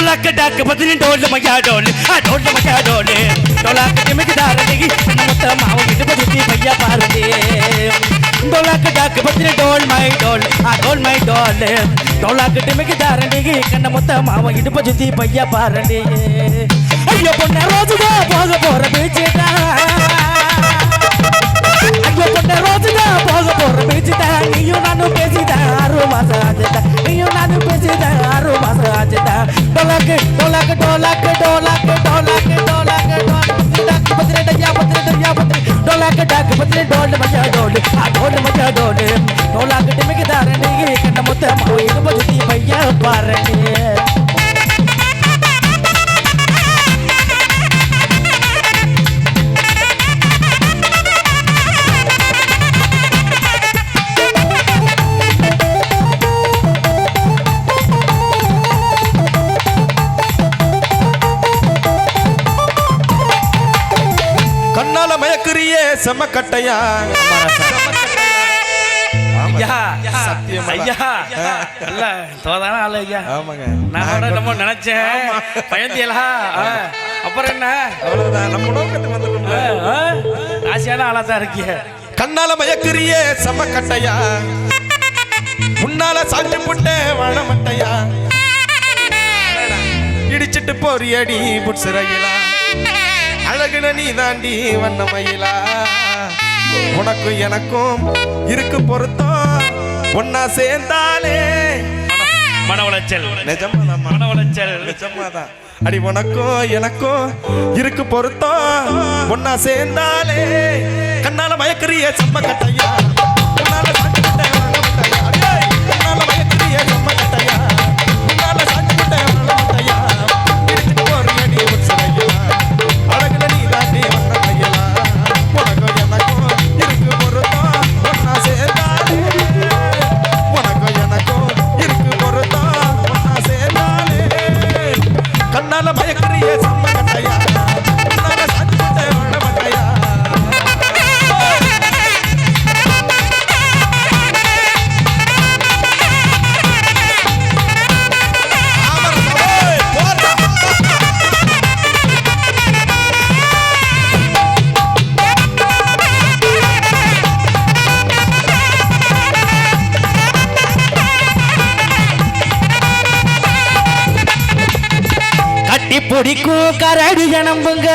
டொலாக்க டாக்க பதினி டோல்ல மயா டோல் ஆ டோல்ல மயா டோல் டொலாக்க டிமிக்கு தாரடி முத்த மாவு விட்டு பதுத்தி பையா பாருதே டொலாக்க டாக்க பதினி டோல் மை டோல் ஆ டோல் மை டோல் டொலாக்க டிமிக்கு தாரடி கண்ண முத்த மாவு இடுப்ப சுத்தி பையா பாருடே ஐயோ பொண்ண ரோஜுதா போக போற பேச்சுதா ஐயோ பொண்ண ரோஜுதா போக போற பேச்சுதா நீயும் நானும் பேசிதா ஆறு மாசம் டோலாக்கு டோலாக்கு டோலாக்கு டோலாக்கு டோலாக்கு டோலாக்கு டோலாக்கு பத்திரெண்டு யா பத்திரெண்டு யா பத்திரெண்டு டோலாக்கு டாக்கு பத்திரெண்டு டோல் மஜா டோல் ஆ டோல் மஜா டோல் டோலாக்கு டிமிக்கு தாரணி கண்ண பாரணி கூட நம்ம நினைச்சேன். பயந்தியலா? அப்புறம் என்ன? அவ்வளவுதான். நம்ம நோக்கத்துக்கு வந்துட்டோம். ஆ, ஆ, ராசியான ஆளா தான் இருக்கிய. கண்ணால மயக்குறியே கட்டையா? உன்னால சாட்டு புட்ட வாழ மட்டையா இடிச்சிட்டு போறியடி புட்சிறையிலா அழகுன நீ தாண்டி வண்ண மயிலா. உனக்கும் எனக்கும் இருக்கு பொருத்தம். ஒன்னா சேர்ந்தாலே. மன உளைச்சல். நிஜமாதான் மன உளைச்சல். நிஜமாதான். அடி உனக்கும் எனக்கும் இருக்கு பொருத்தம். ஒன்னா சேர்ந்தாலே. கண்ணால மயக்கறிய செம்ம கட்டையா. உன்னால மயக்கறிய செம்ம கட்டி கரடு கரடி எட்டி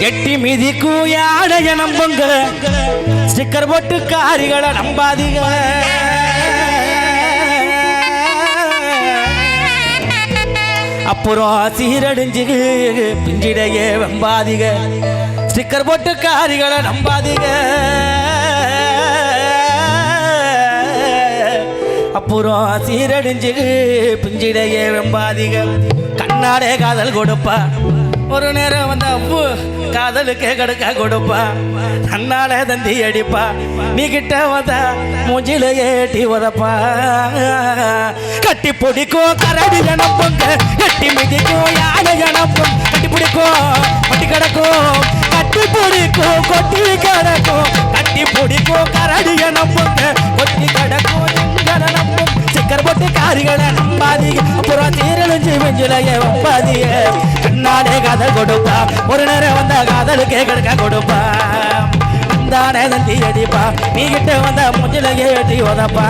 கெட்டி மிதிக்கும் யாடைய நம்புங்க ஸ்டிக்கர் போட்டு காரிகளை நம்பாதீங்க. அப்புறம் சீரடிஞ்சு பிஞ்சிடையே வம்பாதீங்க. ஸ்டிக்கர் போட்டு காரிகளை நம்பாதீங்க. அப்புறம் சீரடிஞ்சு பிஞ்சிடையே வெம்பாதிக கண்ணாடே காதல் கொடுப்பா. ஒரு நேரம் வந்த அப்பு காதலுக்கே கடுக்க கொடுப்பா. கண்ணாலே தந்தி அடிப்பா. நீ கிட்ட வந்தா மூஞ்சில ஏட்டி உதப்பா. கட்டி பிடிக்கும் கரடி ஜனப்பங்க கட்டி மிதிக்கும் யானை ஜனப்பம் கட்டி பிடிக்கும் கட்டி கிடக்கும். கட்டி பிடிக்கும் கொட்டி கிடக்கும். கட்டி பிடிக்கும் கரடி ஜனப்பங்க கொட்டி கிடக்கும். எங்கன போட்டு காரிகளை நம்பாதீங்க அப்புறம் தீரழிஞ்சு வெஞ்சிலைய வம்பாதீங்க கண்ணாலே காதல் கொடுப்பா ஒரு நேரம் வந்த காதலுக்கே கிடக்க கொடுப்பா தானே தந்தி அடிப்பா நீ கிட்ட வந்த முஞ்சிலையே வெட்டி உதப்பா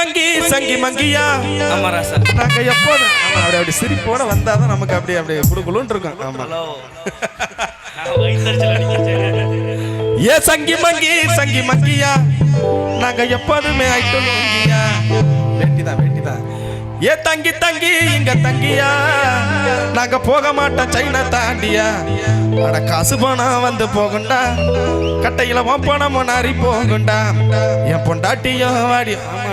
மங்கி சங்கி மங்கியா? ஆமா ராசா. நாங்க எப்போதும் ஆமா, அப்படி அப்படி சிரிப்போட வந்தாதான் நமக்கு அப்படி அப்படி குடுகுளுன்னு இருக்கும். ஆமா. ஹலோ. வயிற்றுச்சல் அடிக்கிறேன். ஏ சங்கி மங்கி சங்கி மங்கியா? நாங்க எப்போதுமே ஐட்டம் மங்கியா ஏ தங்கி தங்கி இங்க தங்கியா? நாங்க போக மாட்டோம் சைனா தாண்டியா? அட காசு பணம் வந்து போகுண்டா கட்டையில பணம் முன்னாடி போகுண்டா என் பொண்டாட்டியும் வாடி. ஆமா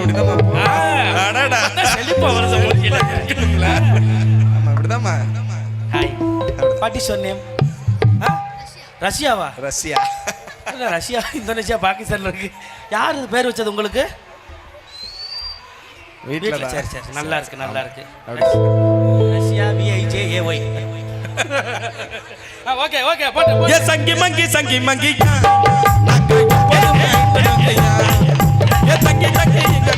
அப்படிதாம்மா. யுவர் நேம் ரஷ்யாவா? ரஷ்யா. ரஷ்யா இந்தோனேஷியா பாகிஸ்தான்ல இருக்கு. யார் பேர் வச்சது உங்களுக்கு? வீட்டுல சரி சரி நல்லா இருக்கு நல்லா இருக்கு. Russia VIJ AY okay okay போட்டு. ஏ சங்கி மங்கி சங்கி தங்கியா. ஏ தங்கி தங்கி இங்க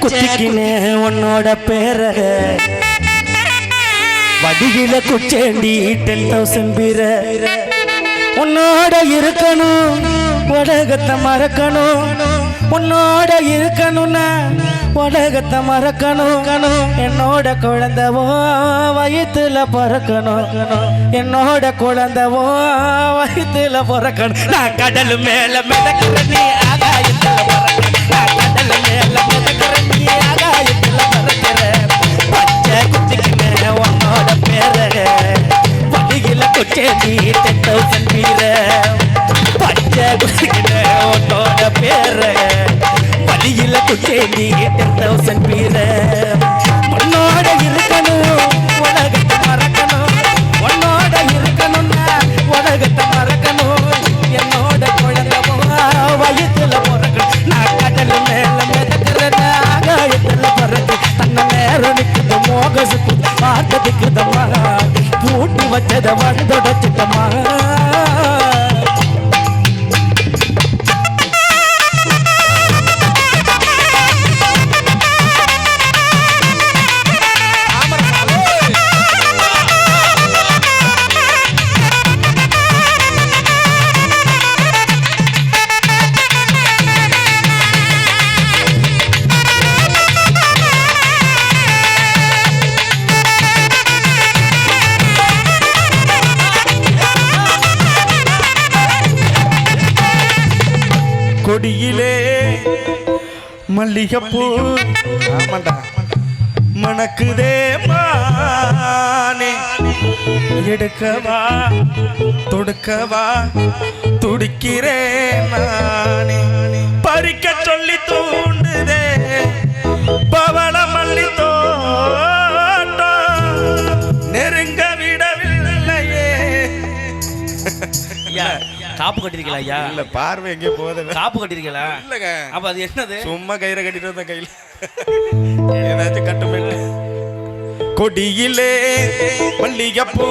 பச்சை குத்திக்கினே உன்னோட பேர. வடியில குச்சேண்டி டென் தௌசண்ட் பீர. உன்னோட இருக்கணும் உலகத்தை மறக்கணும். உன்னோட இருக்கணும்னா உலகத்தை மறக்கணும். என்னோட குழந்தவோ வயிற்றுல பிறக்கணும். என்னோட குழந்தவோ வயிற்றுல பிறக்கணும். நான் கடல் மேல மிதக்கிற நீ ஆகாயத்துல வடியில குச்சேந்தி டென் தௌசண்ட் பச்சை குத்திக்கின உன்னோட பேர. வழியில குச்சேந்தி டென் தௌசண்ட் கொடியிலே மல்லிகைப்பூ ஆமாண்டா. மணக்குதே மானே. எடுக்கவா தொடுக்கவா துடிக்கிறேன் நானே பறிக்க சொல்லி காப்பு கட்டிருக்கீங்களா ஐயா? இல்ல பார்வை எங்கே போகுது. காப்பு கட்டிருக்கீங்களா? இல்லங்க. அப்ப அது என்னது? சும்மா கயிறை கட்டிட்டு வந்த கையில். ஏதாச்சும் கட்டுமேட்டு கொடியிலே மல்லிகைப்பூ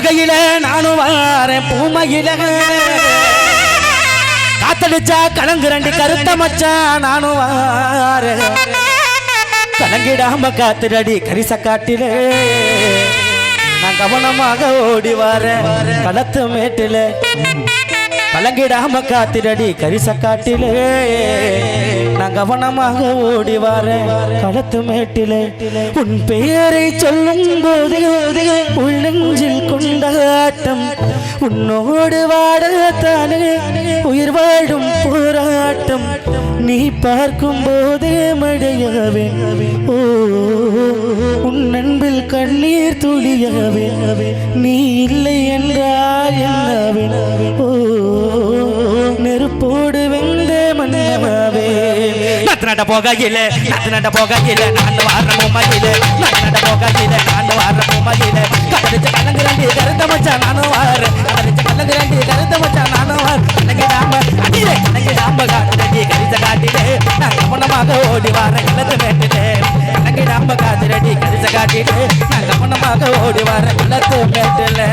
போகையில நானும் வாரேன் பூமையில. காத்தடிச்சா கலங்கு ரெண்டு கருத்த மச்சான் நானும் வார கலங்கிடாம காத்துரடி கரிச காட்டிலே. நான் கவனமாக ஓடி வாரேன் களத்து மேட்டில. கலங்கிடாம காத்திரடி கரிச காட்டிலே நான் கவனமாக ஓடி வர களத்து மேட்டிலே. உன் பெயரை சொல்லும் போது உள்ளெஞ்சில் கொண்ட ஆட்டம். உன்னோடு வாடத்தானே உயிர் வாழும் போராட்டம். நீ பார்க்கும் போதே மழையவே. ஓ உன் அன்பில் கண்ணீர் துளியவே. நீ இல்லை என்றால் என்னவே? ஓ நெருப்போடு வெந்த மன்னவே நத்து நட போகையில நட போகையில நான் வார நத்து நட போகையில நான் வார மயில கதறிச்ச கலங்குரண்டி கருத்த மச்சா நானும் வார கதறிச்ச கலங்குரண்டி கருத்த மச்சா நானும் வார கலங்கிடாம அடியிலே கலங்கிடாம காட்டுரடி கரிச காட்டிலே. நான் கவனமாக ஓடி வார கலத்து மேட்டிலே. கலங்கிடாம காட்டுரடி கரிச காட்டிலே. நான் கவனமாக ஓடி வார கலத்து மேட்டிலே.